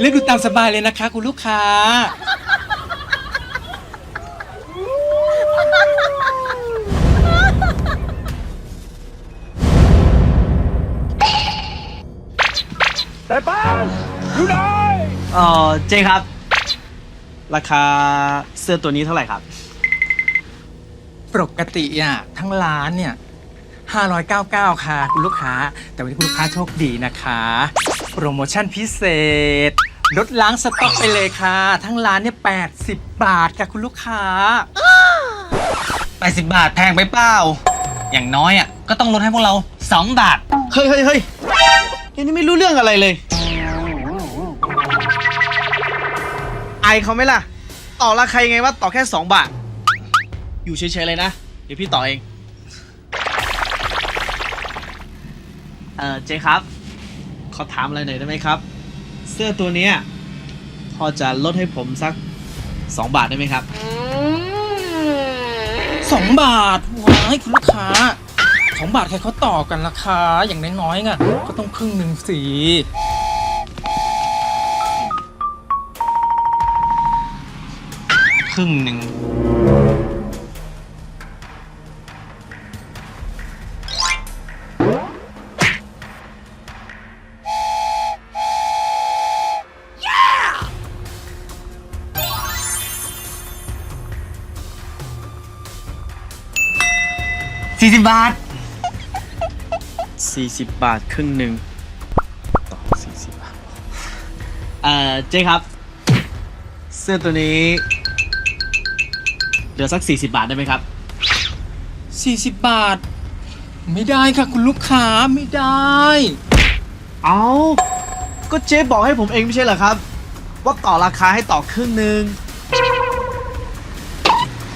เลือกดูตามสบายเลยนะคะ คุณลูกค้า แต่ป้าออเจครับ ราคาเสื้อตัวนี้เท่าไหร่ครับ ปกติอะทั้งร้านเนี่ย 599 ค่ะ คุณลูกค้า แต่วันนี้คุณลูกค้าโชคดีนะคะ โปรโมชั่นพิเศษ ลดล้างสต็อกไปเลยค่ะ ทั้งร้านเนี่ย80 บาทค่ะคุณลูกค้า 80 บาทแพงไปเปล่า อย่างน้อยอะก็ต้องลดให้พวกเรา 2 บาท เฮ้ยเฮ้ยเฮ้ยแกนี่ไม่รู้เรื่องอะไรเลย ไอเขาไหมล่ะ ต่อราคายังไงว่าต่อแค่ 2 บาท อยู่เฉยๆเลยนะ เดี๋ยวพี่ต่อเอง เออเจครับ ขอถามอะไรหน่อยได้ไหมครับ สื้อตัวเนี้ยพอจะลดให้ผมสัก 2 บาทได้ไหมครับ2บาทว้ายคุณลูกค้า2บาทใครเขาต่อกันราคาอย่างน้อยๆอะก็ต้องครึ่งหนึ่งสีครึ่งหนึ่ง 40บาท 40 บาทครึ่งหนึ่งต่อ40บาทเอ่อเจ๊ครับ เสื้อตัวนี้เหลือสัก 40 บาทได้ไหมครับ 40 บาท ไม่ได้ค่ะคุณลูกค้าไม่ได้ เอาก็เจ๊บอกให้ผมเองไม่ใช่เหรอครับ ว่าต่อราคาให้ต่อครึ่งหนึ่ง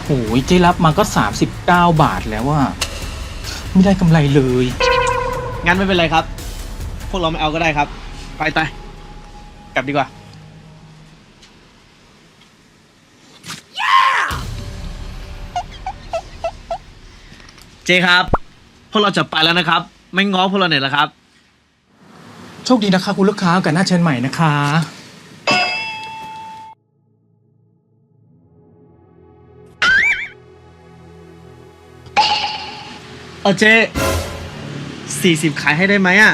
โอ้ยเจ๊รับมาก็ 39 บาทแล้วว่า ไม่ได้กำไรเลย งั้นไม่เป็นไรครับ พวกเราไม่เอาก็ได้ครับ ไปไปกลับดีกว่า เจ๊ครับ พวกเราจะไปแล้วนะครับ ไม่ง้อพวกเราหน่อยเหรอครับ โชคดีนะคะคุณลูกค้าโอกันหน้าเชิญใหม่นะคะ เออเจ๊สี่สิบขายให้ได้ไหมอะ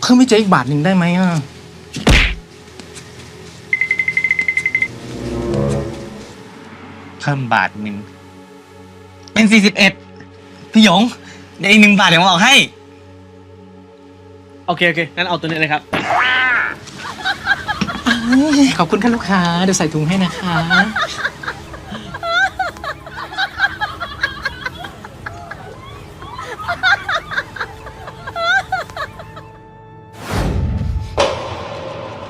เพิ่มให้เจ๊อีกบาทหนึ่งได้ไหมอะ เพิ่มบาทหนึ่งเป็น41พี่หยงเดี๋ยวอีกหนึ่งบาทเดี๋ยวผมออกให้ โอเค โอเค งั้นเอาตัวนี้เลยครับ ขอบคุณค่ะลูกค้า เดี๋ยวใส่ถุงให้นะคะ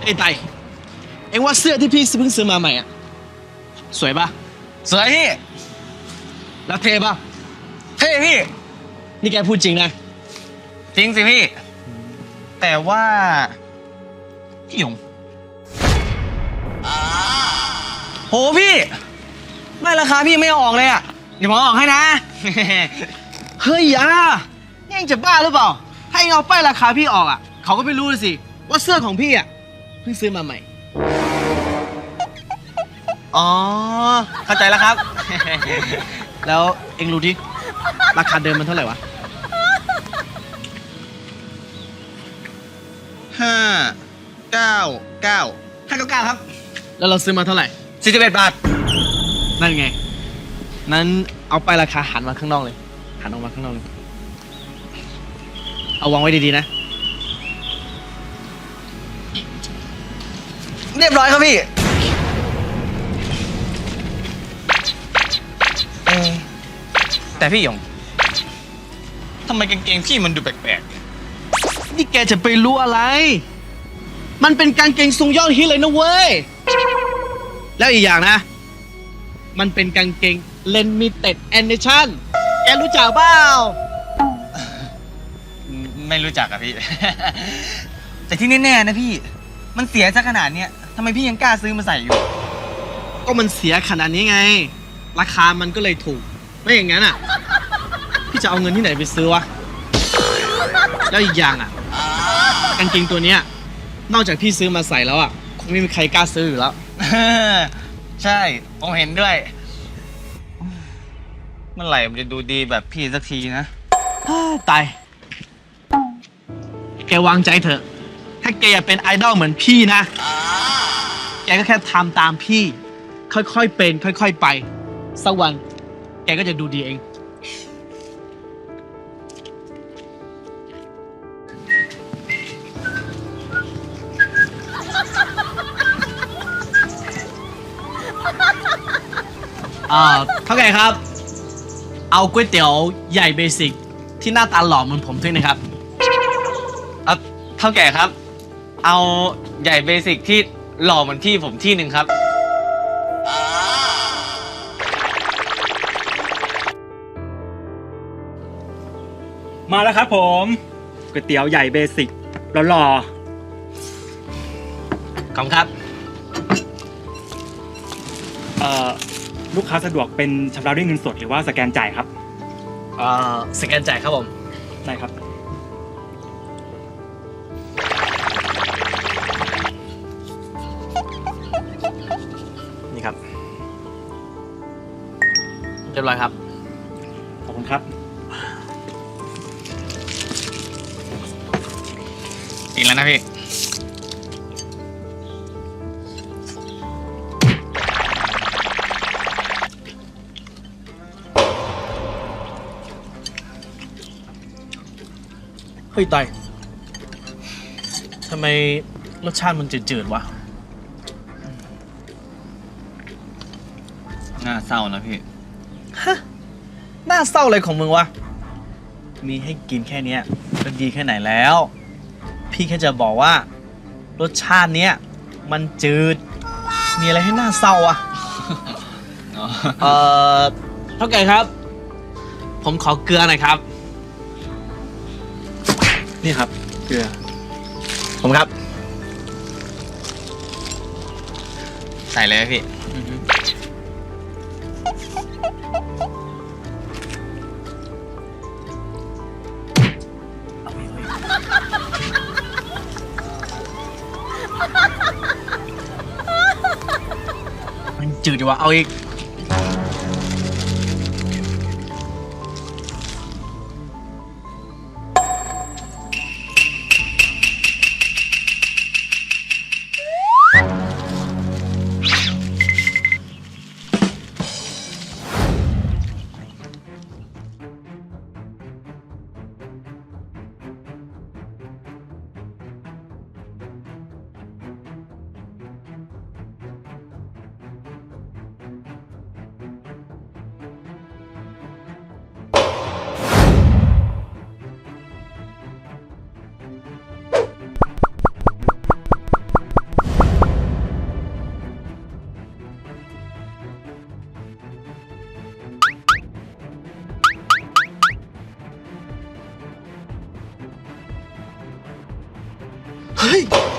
ไอ้ไตเอ็งว่าเสื้อที่พี่เพิ่งซื้อมาใหม่อะ สวยปะสวยพี่ แล้วเท่ปะเท่พี่ นี่แกพูดจริงนะ จริงสิพี่ แต่ว่า พี่หยงโหพี่ ไม่ราคาพี่ไม่เอาออกเลยอะ เดี๋ยวผมเอาออกให้นะ เฮ้ยอะนี่เองจะบ้าหรือเปล่า ให้เองเอาป้ายราคาพี่ออกอะ เขาก็ไม่รู้เลยสิ ว่าเสื้อของพี่อะเพิ่งซื้อมาใหม่ อ๋อ เข้าใจแล้วครับ แล้วเองรู้ดิราคาเดิมมันเท่าไหร่วะห้าเก้าเก้าห้าเก้าเก้าครับ แล้วเราซื้อมาเท่าไหร่สี่สิบเอ็ดบาท นั่นไง นั้นเอาป้ายราคาหันมาข้างนอกเลย หันออกมาข้างนอกเลย เอาวางไว้ดีๆนะ เรียบร้อยครับพี่เออแต่พี่หยงทำไมกางเกงพี่มันดูแปลกนี่แกจะไปรู้อะไร มันเป็นการเกงทรงยอดฮิตเลยนะเว้ย แล้วอีกอย่างนะ มันเป็นกางเกงเลนมิเต็ดแอนเนชั่น แกรู้จักเปล่า ๆ ไม่รู้จักอะพี่ แต่ที่แน่ๆนะพี่ มันเสียซะขนาดเนี้ย ทำไมพี่ยังกล้าซื้อมาใส่อยู่ ก็มันเสียขนาดนี้ไง ราคามันก็เลยถูก ไม่อย่างนั้นอะ พี่จะเอาเงินที่ไหนไปซื้อวะ แล้วอีกอย่างอะกางเกงตัวเนี้ย นอกจากพี่ซื้อมาใส่แล้วอะ คงไม่มีใครกล้าซื้ออยู่แล้ว ใช่ ผมเห็นด้วย เมื่อไหร่มันจะดูดีแบบพี่สักทีนะ ตาย แกวางใจเถอะ ถ้าแกอยากเป็นไอดอลเหมือนพี่นะ แกก็แค่ทำตามพี่ ค่อยๆเป็น ค่อย ๆไปสักวัน แกก็จะดูดีเอง อ่าเท่าไงครับ เอาก๋วยเตี๋ยวใหญ่เบสิกที่หน้าตาหล่อเหมือนผมด้วยนะครับเอาเท่าแก่ครับ เอาใหญ่เบสิกที่หล่อเหมือนพี่ผมที่หนึ่งครับ มาแล้วครับผมก๋วยเตี๋ยวใหญ่เบสิกแล้วรอขอบคุณครับเอ่อลูกค้าสะดวกเป็นชำระด้วยเงินสดหรือว่าสแกนจ่ายครับเอ่อสแกนจ่ายครับผม ได้ครับ นะพี่เฮ้ยไตอยทำไมรสชาติมันจืดๆวะ น่าเศร้านะพี่น่าเศร้าอะไรของมึงวะ มีให้กินแค่เนี้ยก็ดีแค่ไหนแล้ว พี่แค่จะบอกว่า รสชาติเนี้ยมันจืด มีอะไรให้น่าเศร้าอะเอ่อเท่าไก่ครับ ผมขอเกลือหน่อยครับ นี่ครับ เกลือ ผมครับ ใส่เลยพี่มัน ดอยู่วะเอาอีก เ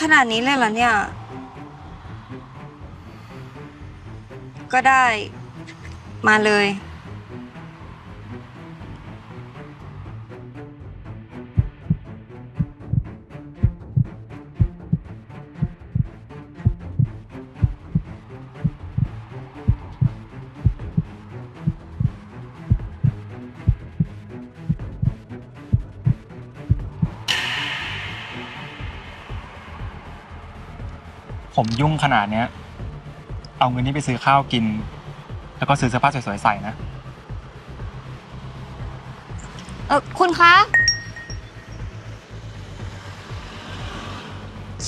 ขนาดนี้เลยเหรอเนี่ย ก็ได้ มาเลย ผมยุ่งขนาดเนี้ย เอาเงินนี้ไปซื้อข้าวกิน แล้วก็ซื้อเสื้อผ้าสวยๆใส่นะ เออคุณคะ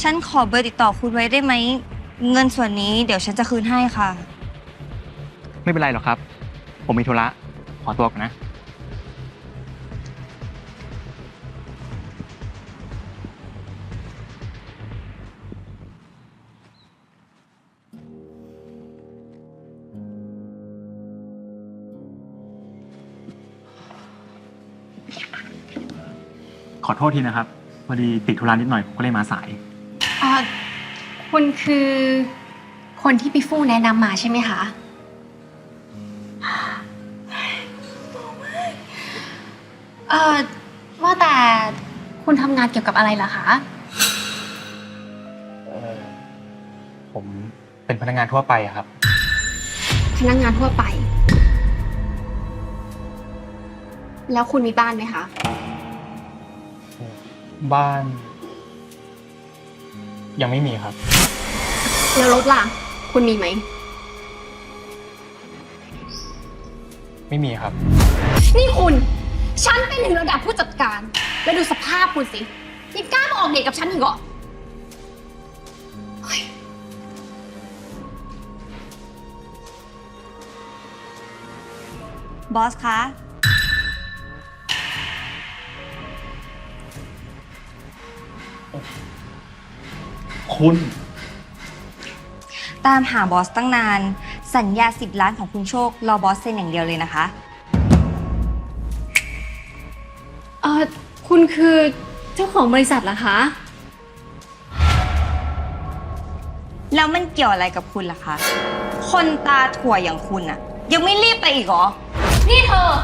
ฉันขอเบอร์ติดต่อคุณไว้ได้ไหม เงินส่วนนี้เดี๋ยวฉันจะคืนให้ค่ะ ไม่เป็นไรหรอกครับ ผมมีธุระ ขอตัวก่อนนะ อโทษทีนะครับพอดีติดธุระนิดหน่อยผมก็เลยมาสายอ่าคุณคือคนที่พี่ฟู่แนะนำมาใช่ไหมคะ เอ่อว่าแต่คุณทำงานเกี่ยวกับอะไรล่ะคะเอ่อผมเป็นพนักงานทั่วไปอะครับ พนักงานทั่วไป แล้วคุณมีบ้านไหมคะ บ้าน ยังไม่มีครับ แล้วรถล่ะ คุณมีไหม ไม่มีครับ นี่คุณ ฉันเป็นถึงระดับผู้จัดการ แล้วดูสภาพคุณสิยังกล้ามาออกเดทกับฉันอีกเหรอบอสคะ คุณ ตามหาบอสตั้งนาน สัญญา 10 ล้านของคุณโชค รอบอสเซ็นอย่างเดียวเลยนะคะ เอ่อคุณคือเจ้าของบริษัทเหรอคะ แล้วมันเกี่ยวอะไรกับคุณล่ะคะ คนตาถั่วอย่างคุณอะยังไม่รีบไปอีกเหรอ นี่เธอต่อ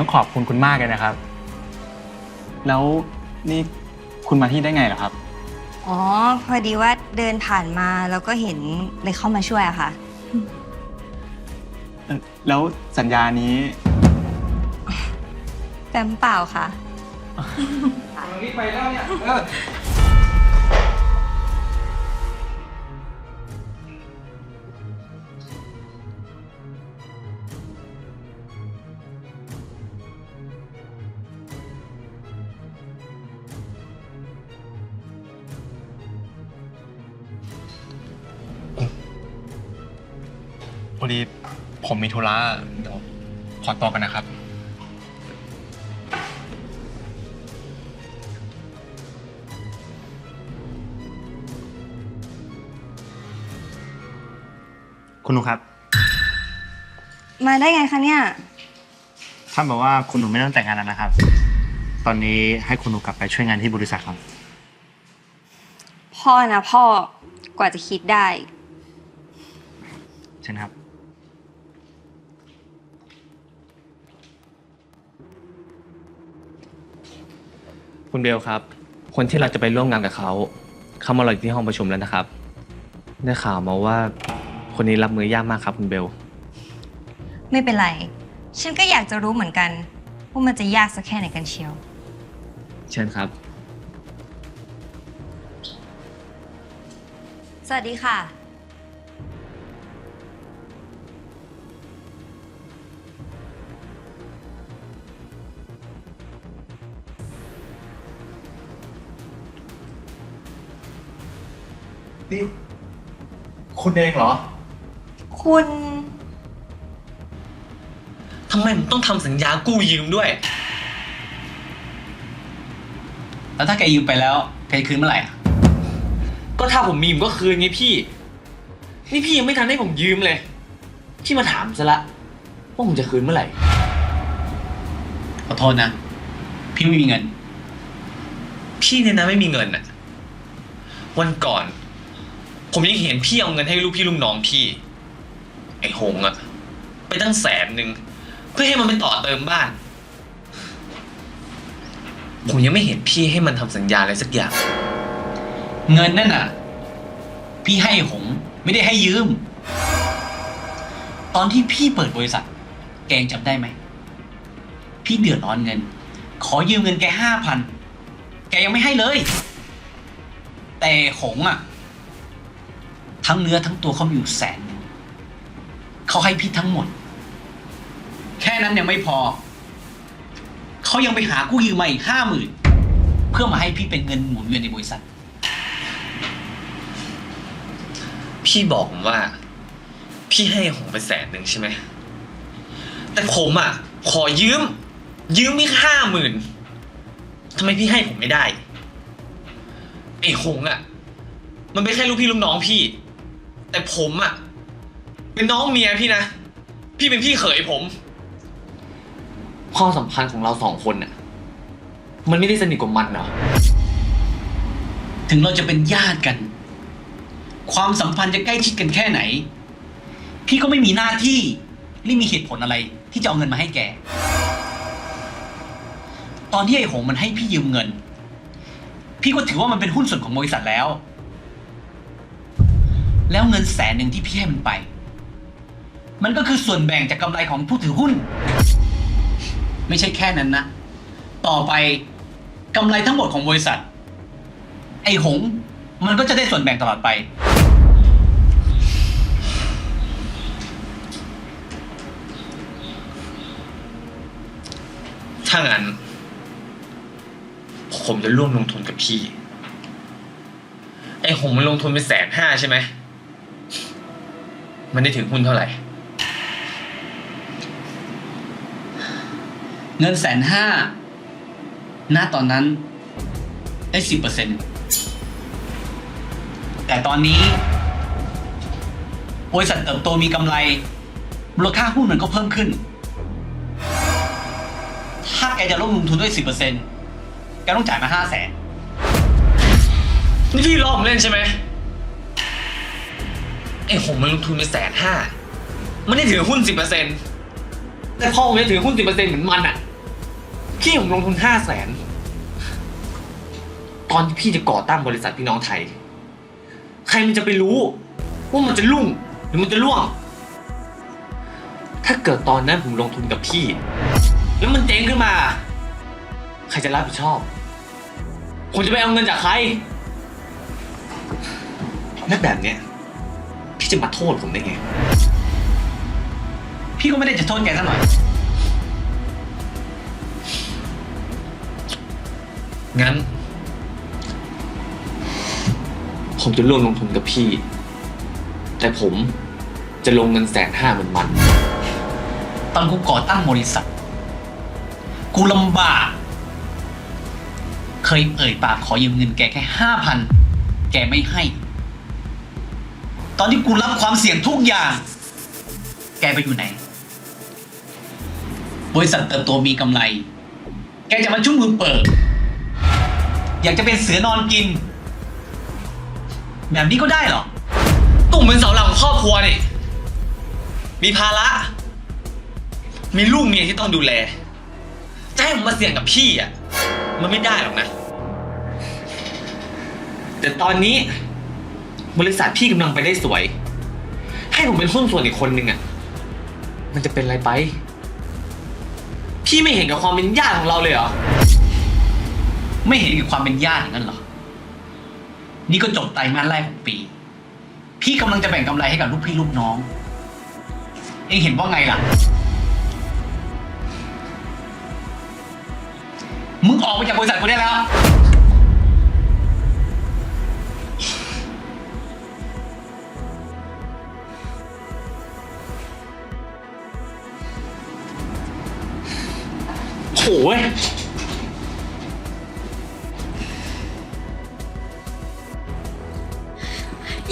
ต้องขอบคุณคุณมากเลยนะครับ แล้วนี่คุณมาที่ได้ไงเหรอครับ อ๋อ พอดีว่าเดินผ่านมาแล้วก็เห็นเลยเข้ามาช่วยอะค่ะ เอ่อแล้วสัญญานี้แฟ้มเปล่าค่ะ รีบไปแล้วเนี่ย ผมมีธุระเดี๋ยวขอตัวกันนะครับ คุณหนูครับ มาได้ไงคะเนี่ย ท่านบอกว่าคุณหนูไม่ต้องแต่งงานแล้วนะครับ ตอนนี้ให้คุณหนูกลับไปช่วยงานที่บริษัทครับ พ่อนะพ่อกว่าจะคิดได้ เช่นครับ คุณเบลครับ คนที่เราจะไปร่วมงานกับเขาเขามารออยู่ที่ห้องประชุมแล้วนะครับ ได้ข่าวมาว่าคนนี้รับมือยากมากครับคุณเบล ไม่เป็นไร ฉันก็อยากจะรู้เหมือนกัน ว่ามันจะยากสักแค่ไหนกันเชียว เชิญครับ สวัสดีค่ะ นี่ คุณเองเหรอ คุณ ทำไมผมต้องทำสัญญากู้ยืมด้วย แล้วถ้าแกยืมไปแล้วแกจะคืนเมื่อไหร่อะก็ถ้าผมมีผมก็คืนไงพี่ นี่พี่ยังไม่ทันให้ผมยืมเลย พี่มาถามซะละว่าผมจะคืนเมื่อไหร่ ขอโทษนะ พี่ไม่มีเงิน พี่เนี่ยนะไม่มีเงินอะวันก่อน ผมยังเห็นพี่เอาเงินให้ลูกพี่ลูกน้องพี่ ไอ้หงอะไปตั้งแสนหนึ่งเพื่อให้มันไปต่อเติมบ้าน ผมยังไม่เห็นพี่ให้มันทำสัญญาอะไรสักอย่าง เงินนั่นน่ะ พี่ให้หงไม่ได้ให้ยืม ตอนที่พี่เปิดบริษัท แกยังจำได้ไหม พี่เดือดร้อนเงิน ขอยืมเงินแกห้าพันแกยังไม่ให้เลย แต่หงอะ ทั้งเนื้อทั้งตัวเขามีอยู่แสนหนึ่งเขาให้พี่ทั้งหมด แค่นั้นยังไม่พอ เขายังไปหากู้ยืมมาอีกห้าหมื่นเพื่อมาให้พี่เป็นเงินหมุนเวียนในบริษัท พี่บอกผมว่า พี่ให้ผมไปแสนหนึ่งใช่ไหม แต่ผมอะ ขอยืม ยืมมีห้าหมื่นทำไมพี่ให้ผมไม่ได้ไอ้หงอะ มันเป็นแค่ลูกพี่ลูกน้องพี่ แต่ผมอะเป็นน้องเมียพี่นะ พี่เป็นพี่เขยผม ความสัมพันธ์ของเราสองคนน่ะ มันไม่ได้สนิทกว่ามันเหรอ ถึงเราจะเป็นญาติกัน ความสัมพันธ์จะใกล้ชิดกันแค่ไหน พี่ก็ไม่มีหน้าที่ไม่มีเหตุผลอะไร ที่จะเอาเงินมาให้แก ตอนที่ไอ้หงมันให้พี่ยืมเงิน พี่ก็ถือว่ามันเป็นหุ้นส่วนของบริษัทแล้ว แล้วเงินแสนหนึ่งที่พี่ให้มันไป มันก็คือส่วนแบ่งจากกำไรของผู้ถือหุ้น ไม่ใช่แค่นั้นนะ ต่อไปกำไรทั้งหมดของบริษัท ไอ้หง มันก็จะได้ส่วนแบ่งตลอดไป ถ้างั้น ผมจะร่วมลงทุนกับพี่ ไอ้หงมันลงทุนไปแสนห้าใช่ไหม มันได้ถึงหุ้นเท่าไหร่ เงินแสนห้าณตอนนั้นได้สิบเปอร์เซ็นตแต่ตอนนี้บริษัทเติบโตมีกำไรมูลค่าหุ้นมันก็เพิ่มขึ้น ถ้าแกจะร่วมลงทุนด้วยสิบเปอร์เซ็นต์แกต้องจ่ายมาห้าแสนนี่พี่ล้อผมเล่นใช่ไหม ไอ้หงมันลงทุนไปแสนห้ามันได้ถือหุ้นสิบเปอร์เซ็นต์แต่พ่อผมจะถือหุ้นสิบเปอร์เซ็นต์เหมือนมันอะ พี่ผมลงทุนห้าแสน ตอนที่พี่จะก่อตั้งบริษัทพี่น้องไทย ใครมันจะไปรู้ว่ามันจะรุ่งหรือมันจะร่วง ถ้าเกิดตอนนั้นผมลงทุนกับพี่ แล้วมันเจ๊งขึ้นมา ใครจะรับผิดชอบ ผมจะไปเอาเงินจากใครแล้วแบบเนี้ย พี่จะมาโทษผมได้ไง พี่ก็ไม่ได้จะโทษแกซะหน่อย งั้น ผมจะร่วมลงทุนกับพี่ แต่ผมจะลงเงินแสนห้าเหมือนมัน ตอนกูก่อตั้งบริษัท กูลำบาก เคยเอ่ยปากขอยืมเงินแกแค่ห้าพัน แกไม่ให้ ตอนที่กูรับความเสี่ยงทุกอย่าง แกไปอยู่ไหน บริษัทเติบโตมีกำไร แกจะมาชุ่มมือเปิด อยากจะเป็นเสือนอนกิน แบบนี้ก็ได้เหรอ ตุ่มเป็นเสาหลักของครอบครัวนี่ มีภาระ มีลูกเมียที่ต้องดูแล จะให้ผมมาเสี่ยงกับพี่อะ มันไม่ได้หรอกนะ แต่ตอนนี้ บริษัทพี่กำลังไปได้สวย ให้ผมเป็นหุ้นส่วนอีกคนนึงอะมันจะเป็นอะไรไป พี่ไม่เห็นกับความเป็นญาติของเราเลยเหรอ ไม่เห็นกับความเป็นญาติอย่างนั้นเหรอ นี่ก็จบไตรมาสแรกของปี พี่กำลังจะแบ่งกำไรให้กับลูกพี่ลูกน้อง เองเห็นว่าไงล่ะ มึงออกไปจากบริษัทกูได้แล้ว โหย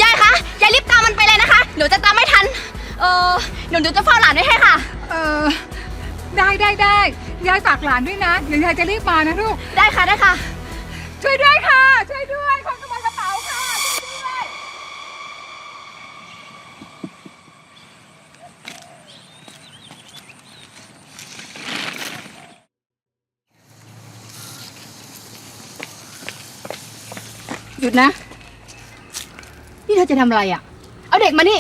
ยายคะ ยายรีบตามมันไปเลยนะคะ หนูจะตามไม่ทัน เออหนูหนูจะเฝ้าหลานไว้ให้ค่ะ เออ ได้ได้ได้ยายฝากหลานด้วยนะ เดี๋ยวยายจะรีบมานะลูก ได้ค่ะได้ค่ะ ช่วยด้วยค่ะ ช่วยด้วยคนขโมยกระเป๋าค่ะ ช่วยด้วย หยุดนะ นี่เธอจะทำอะไรอะเเอาเด็กมานี่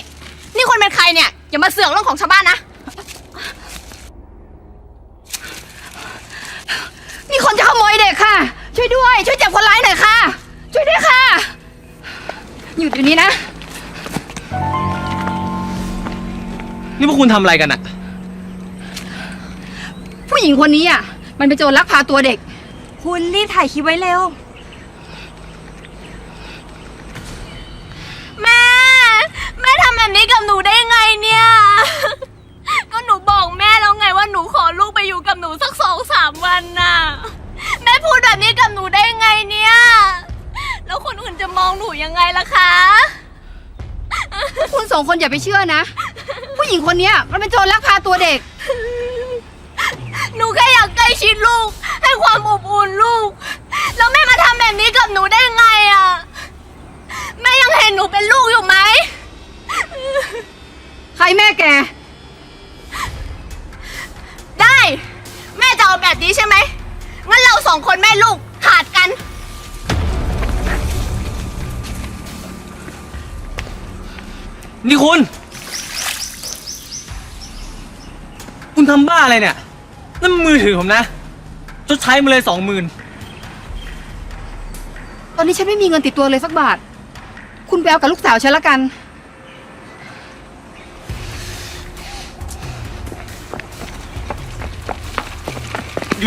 นี่คนเป็นใครเนี่ย อย่ามาเสือกเรื่องของชาวบ้านนะ มีคนจะขโมยเด็กค่ะ ช่วยด้วย ช่วยจับคนร้ายหน่อยค่ะ ช่วยด้วยค่ะอยู่เดี๋ยวนี้นะ นี่พวกคุณทำอะไรกันอะผู้หญิงคนนี้อะ มันเป็นโจรลักพาตัวเด็ก คุณรีบถ่ายคลิปไว้เร็ว แม่ แม่ทำแบบนี้กับหนูได้ไงเนี่ย ก็หนูบอกแม่แล้วไงว่าหนูขอลูกไปอยู่กับหนูสักสองสามวันน่ะ แม่พูดแบบนี้กับหนูได้ไงเนี่ย แล้วคนอื่นจะมองหนูยังไงล่ะคะ คุณสองคนอย่าไปเชื่อนะ ผู้หญิงคนเนี้ยมันเป็นโจรลักพาตัวเด็ก หนูแค่อยากใกล้ชิดลูก ให้ความอบอุ่นลูก แล้วแม่มาทำแบบนี้กับหนูได้ไงอะ แม่ยังเห็นหนูเป็นลูกอยู่ไหม ใครแม่แก ได้ แม่จะเอาแบบนี้ใช่ไหม งั้นเราสองคนแม่ลูกขาดกัน นี่คุณ คุณทำบ้าอะไรเนี่ย นั่นมันมือถือผมนะชดใช้มาเลยสองหมื่นตอนนี้ฉันไม่มีเงินติดตัวเลยสักบาท คุณไปเอากับลูกสาวฉันละกัน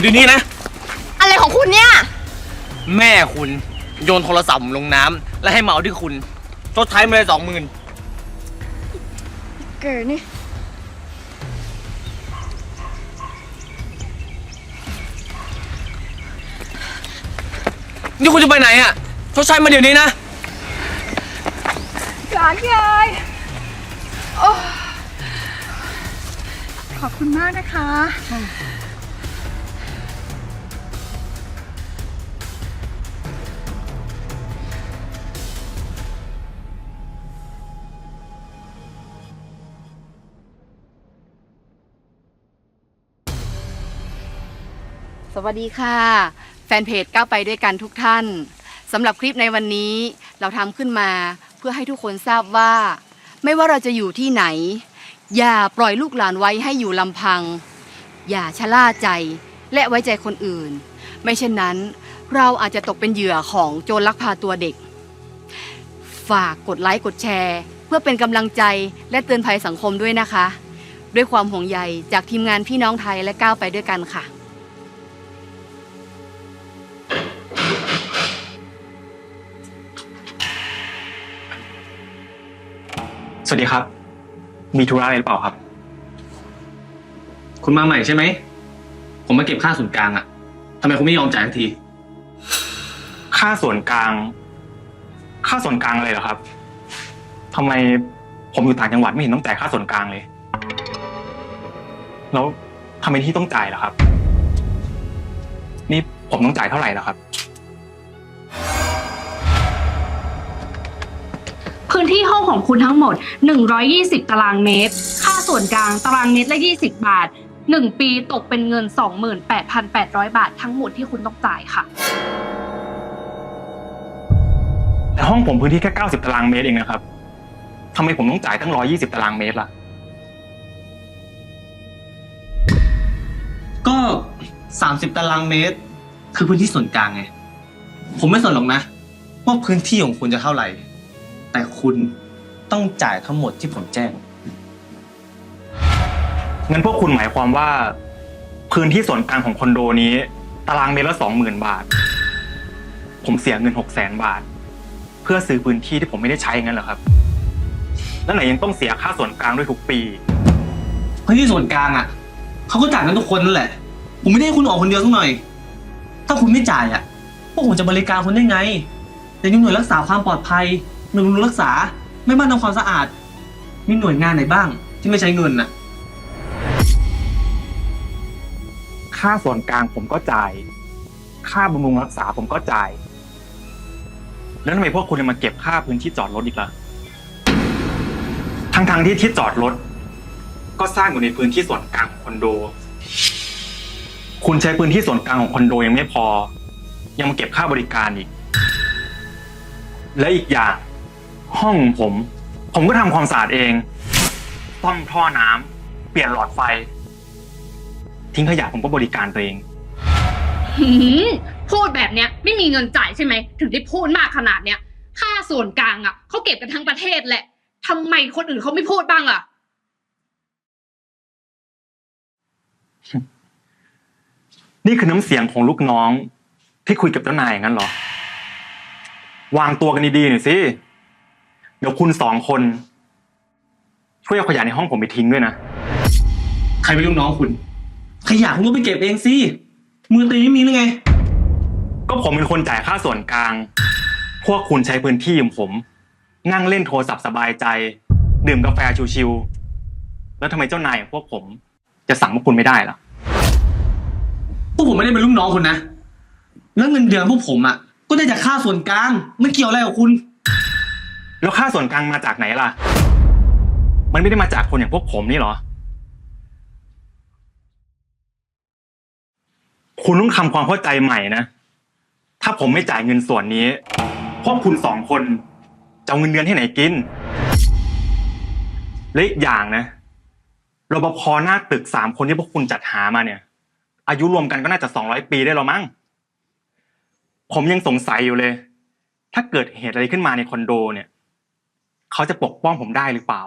อยู่ดีนี้นะ อะไรของคุณเนี่ย แม่คุณโยนโทรศัพท์ผมลงน้ำแล้วให้มาเอาที่คุณชดใช้มาเลยสองหมื่นเกิดนี่ นี่คุณจะไปไหนอะชดใช้มาเดี๋ยวนี้นะ หลานยายโอ้ขอบคุณมากนะคะ สวัสดีค่ะ แฟนเพจก้าวไปด้วยกันทุกท่านสำหรับคลิปในวันนี้เราทำขึ้นมาเพื่อให้ทุกคนทราบว่า ไม่ว่าเราจะอยู่ที่ไหน อย่าปล่อยลูกหลานไว้ให้อยู่ลำพัง อย่าชะล่าใจและไว้ใจคนอื่น ไม่เช่นนั้น เราอาจจะตกเป็นเหยื่อของโจรลักพาตัวเด็ก ฝากกดไลค์กดแชร์ เพื่อเป็นกำลังใจและเตือนภัยสังคมด้วยนะคะ ด้วยความห่วงใยจากทีมงานพี่น้องไทยและก้าวไปด้วยกันค่ะ สวัสดีครับ มีธุระอะไรหรือเปล่าครับ คุณมาใหม่ใช่ไหม ผมมาเก็บค่าส่วนกลางอะทำไมคุณไม่ยอมจ่ายทันที ค่าส่วนกลาง ค่าส่วนกลางอะไรเหรอครับทำไมผมอยู่ต่างจังหวัดไม่เห็นต้องจ่ายค่าส่วนกลางเลย แล้วทำไมที่ต้องจ่ายล่ะครับ นี่ผมต้องจ่ายเท่าไหร่ล่ะครับ พื้นที่ห้องของคุณทั้งหมด 120 ตารางเมตร ค่าส่วนกลางตารางเมตรละ 20 บาท 1 ปีตกเป็นเงิน 28,800 บาททั้งหมดที่คุณต้องจ่ายค่ะ แต่ห้องผมพื้นที่แค่ 90 ตารางเมตรเองนะครับทำไมผมต้องจ่ายตั้ง 120 ตารางเมตรล่ะ ก็ 30 ตารางเมตร คือพื้นที่ส่วนกลางไง ผมไม่สนหรอกนะ ว่าพื้นที่ของคุณจะเท่าไหร่ แต่คุณต้องจ่ายทั้งหมดที่ผมแจ้ง งั้นพวกคุณหมายความว่า พื้นที่ส่วนกลางของคอนโดนี้ ตารางเมตรละสองหมื่นบาท ผมเสียเงินหกแสนบาท เพื่อซื้อพื้นที่ที่ผมไม่ได้ใช้งั้นเหรอครับ แล้วไหนยังต้องเสียค่าส่วนกลางด้วยทุกปี พื้นที่ส่วนกลางอะเขาก็จ่ายกันทุกคนนั่นแหละ ผมไม่ได้ให้คุณออกคนเดียวสักหน่อย ถ้าคุณไม่จ่ายอะพวกผมจะบริการคุณได้ไง แต่ยังหน่วยรักษาความปลอดภัย หน่วยบำรุงรักษา ไม่บ้านทำความสะอาด มีหน่วยงานไหนบ้าง ที่ไม่ใช้เงินน่ะ ค่าส่วนกลางผมก็จ่าย ค่าบำรุงรักษาผมก็จ่าย แล้วทำไมพวกคุณยังมาเก็บค่าพื้นที่จอดรถอีกล่ะ ทั้งๆที่ที่จอดรถ ก็สร้างอยู่ในพื้นที่ส่วนกลางของคอนโด คุณใช้พื้นที่ส่วนกลางของคอนโดยังไม่พอ ยังมาเก็บค่าบริการอีก และอีกอย่าง ห้องผม ผมก็ทำความสะอาดเองซ่อมท่อน้ำเปลี่ยนหลอดไฟ ทิ้งขยะผมก็บริการตัวเอง หืมพูดแบบเนี้ยไม่มีเงินจ่ายใช่ไหม ถึงได้พูดมากขนาดเนี้ยค่าส่วนกลางอะเขาเก็บกันทั้งประเทศแหละทำไมคนอื่นเขาไม่พูดบ้างล่ะ นี่คือน้ำเสียงของลูกน้อง ที่คุยกับเจ้านายอย่างนั้นเหรอ วางตัวกันดีๆหน่อยสิ เดี๋ยวคุณสองคน ช่วยเอาขยะในห้องผมไปทิ้งด้วยนะ ใครเป็นลูกน้องคุณขยะคุณก็ไปเก็บเองสิ มือตีไม่มีหรือไง ก็ผมเป็นคนจ่ายค่าส่วนกลาง พวกคุณใช้พื้นที่ของผม นั่งเล่นโทรศัพท์สบายใจ ดื่มกาแฟชิวๆแล้วทำไมเจ้านายของพวกผม จะสั่งพวกคุณไม่ได้ล่ะ พวกผมไม่ได้เป็นลูกน้องคุณนะ แล้วเงินเดือนพวกผมอะ ก็ได้จากค่าส่วนกลาง ไม่เกี่ยวอะไรกับคุณ แล้วค่าส่วนกลางมาจากไหนล่ะ มันไม่ได้มาจากคนอย่างพวกผมนี่หรอ คุณต้องทำความเข้าใจใหม่นะ ถ้าผมไม่จ่ายเงินส่วนนี้ พวกคุณสองคนจะเอาเงินเดือนที่ไหนกิน และอีกอย่างนะรปภหน้าตึกสามคนที่พวกคุณจัดหามาเนี่ย อายุรวมกันก็น่าจะสองร้อยปีได้แล้วมั้ง ผมยังสงสัยอยู่เลย ถ้าเกิดเหตุอะไรขึ้นมาในคอนโดเนี่ย เขาจะปกป้องผมได้หรือเปล่า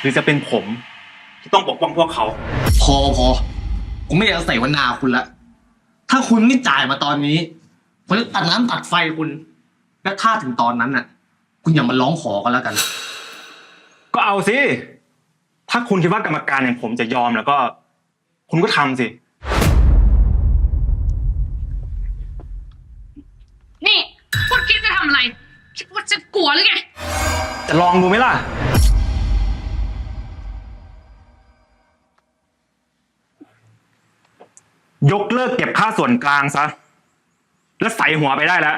หรือจะเป็นผมที่ต้องปกป้องพวกเขา พอพอผมไม่อยากจะใส่วันนาคุณละ ถ้าคุณไม่จ่ายมาตอนนี้ผมจะตัดน้ำตัดไฟคุณ และถ้าถึงตอนนั้นน่ะ คุณอย่ามาร้องขอกันแล้วกัน ก็เอาสิ ถ้าคุณคิดว่ากรรมการอย่างผมจะยอมแล้วก็ คุณก็ทำสิ นี่คุณคิดจะทำอะไร คิดว่าจะกลัวหรือไง จะลองดูไหมล่ะ ยกเลิกเก็บค่าส่วนกลางซะ แล้วใส่หัวไปได้แล้ว